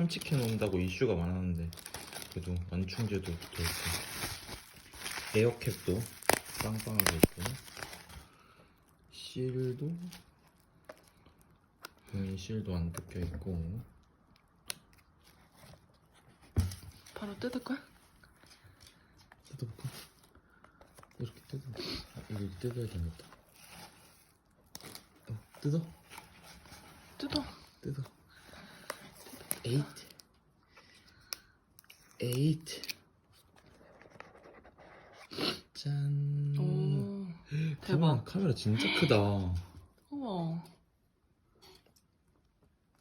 참치캔 온다고 이슈가 많았는데 그래도 완충제도 들어있고 에어캡도 빵빵하게 있고 실도 여기 실도 안 뜯겨 있고 바로 뜯을까? 뜯어볼까? 이렇게 뜯어 아, 이거 뜯어야 되겠다 어, 뜯어? 뜯어. 뜯어 에이트 에이트 짠 오, 카메라, 대박. 카메라 진짜 크다 우와.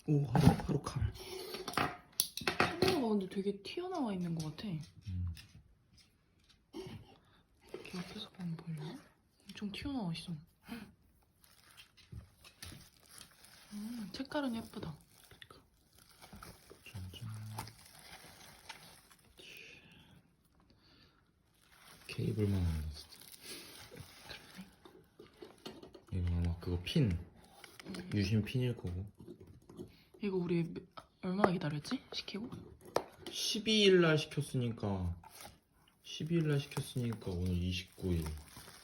오 하루 하루 칼 카메라가 근데 되게 튀어나와 있는 것 같아. 음. 이렇게 옆에서 보면 보여? 엄청 튀어나와 있어. 음, 색깔은 예쁘다. 짠짠 케이블만 한다 진짜 이거 아마 그거 핀 유심 핀일 거고 이거 우리 몇- 얼마나 기다렸지? 시키고? 12일 날 시켰으니까 12일 날 시켰으니까 오늘 29일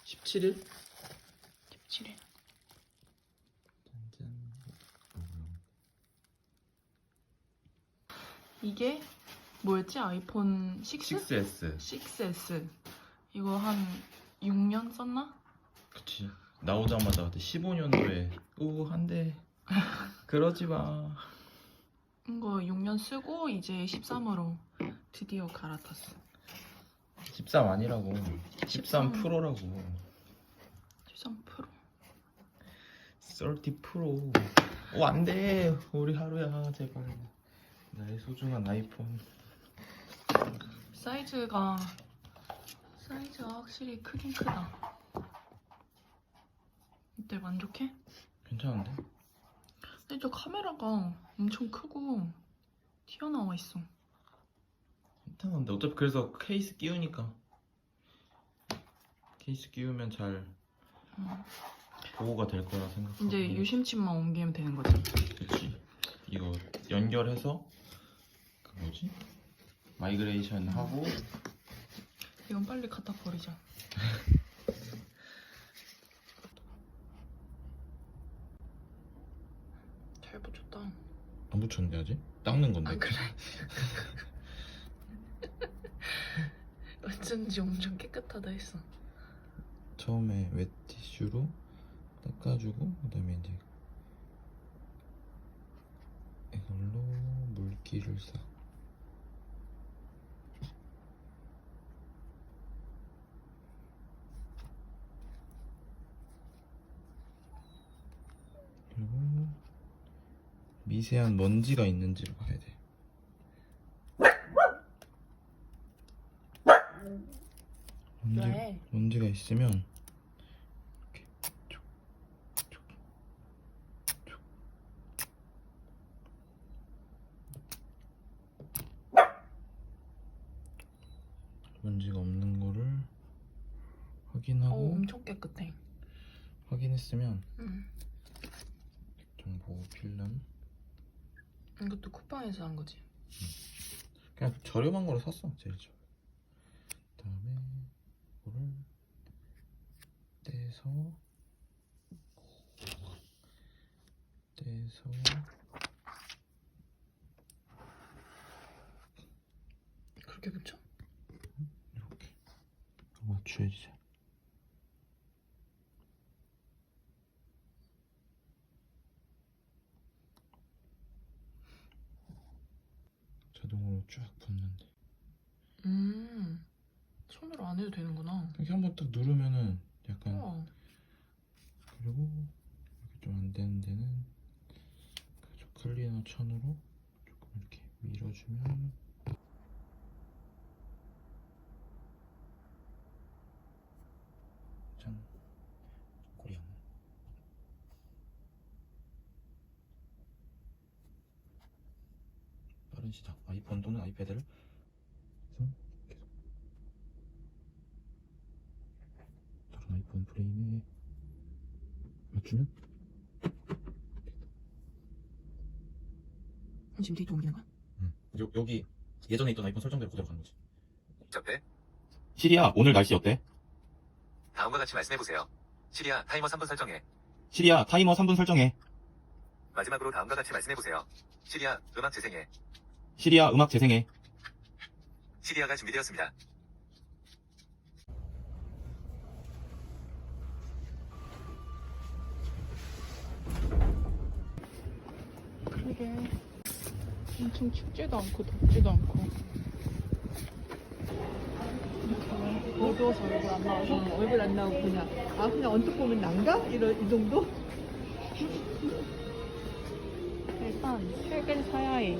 17일? 17일. 짠짠 이게 뭐였지? 아이폰 6? 6S 6S. 이거 한 6년 썼나? 그치. 나오자마자 그때 15년도에 우 한대 그러지 마. 이거 6년 쓰고 이제 13으로 드디어 갈아탔어. 13 아니라고. 13 13. 프로라고. 13 프로. 30 프로. 오 안돼. 우리 하루야 제발. 나의 소중한 아이폰. 사이즈가 사이즈가 확실히 크긴 크다. 이때 만족해? 괜찮은데? 근데 저 카메라가 엄청 크고 튀어나와 있어. 괜찮은데 어차피 그래서 케이스 끼우니까 케이스 끼우면 잘 음. 보호가 될 거라 생각하고 이제 유심칩만 옮기면 되는 거지. 그치 이거 연결해서 그 뭐지 마이그레이션 하고 이건 빨리 갖다 버리자. 잘 붙였다. 안 붙였는데 아직 닦는 건데 아 그래. 어쩐지 엄청 깨끗하다 했어. 처음에 웨티슈로 닦아주고 그다음에 이제 이걸로 물기를 싹 그리고 미세한 먼지가 있는지를 봐야 돼. 먼지, 왜? 먼지가 있으면 이렇게 쭉, 쭉, 쭉. 먼지가 없는 거를 어 확인하고 엄청 깨끗해. 확인했으면 응. 정보 필름 이것도 쿠팡에서 산 거지. 그냥 저렴한 거로 샀어 제일 저 그다음에 이거를 떼서 떼서 그렇게 붙여? 이렇게 맞춰야지 자동으로 쫙 붙는데 음. 손으로 안 해도 되는구나. 이렇게 한번 딱 누르면은 약간 우와. 그리고 이렇게 좀 안 되는 데는 클리너 천으로 조금 이렇게 밀어주면 짠 꼬리양 빠른 시작 아이폰 또는 아이패드를 계속 다른 아이폰 프레임에 맞추면 지금 데이터 옮기는 거야? 요, 여기 예전에 있던 아이폰 설정대로 그대로 가는 거지. 접대. 시리야, 오늘 날씨 어때? 다음과 같이 말씀해 보세요. 시리아 타이머 3분 설정해. 시리야, 타이머 3분 설정해. 마지막으로 다음과 같이 말씀해 보세요. 시리아 음악 재생해. 시리야, 음악 재생해. 시리아가 준비되었습니다. 그러게 엄청 춥지도 않고 덥지도 않고 이렇게 어두워서 얼굴 안 나와서 어, 얼굴 안 나오고 그냥 아 그냥 언뜻 보면 난가? 이런 이 정도? 일단 퇴근 사야해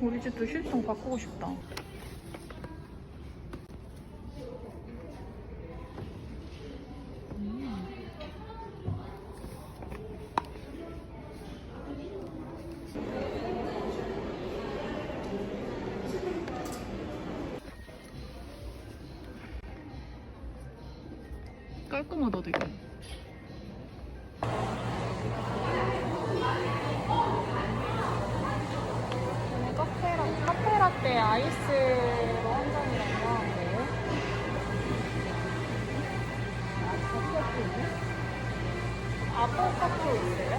우리 집도 실종 바꾸고 싶다. 깔끔하다 되게 아이스로 한 잔이라고 하는데요. 아보카도 있어요?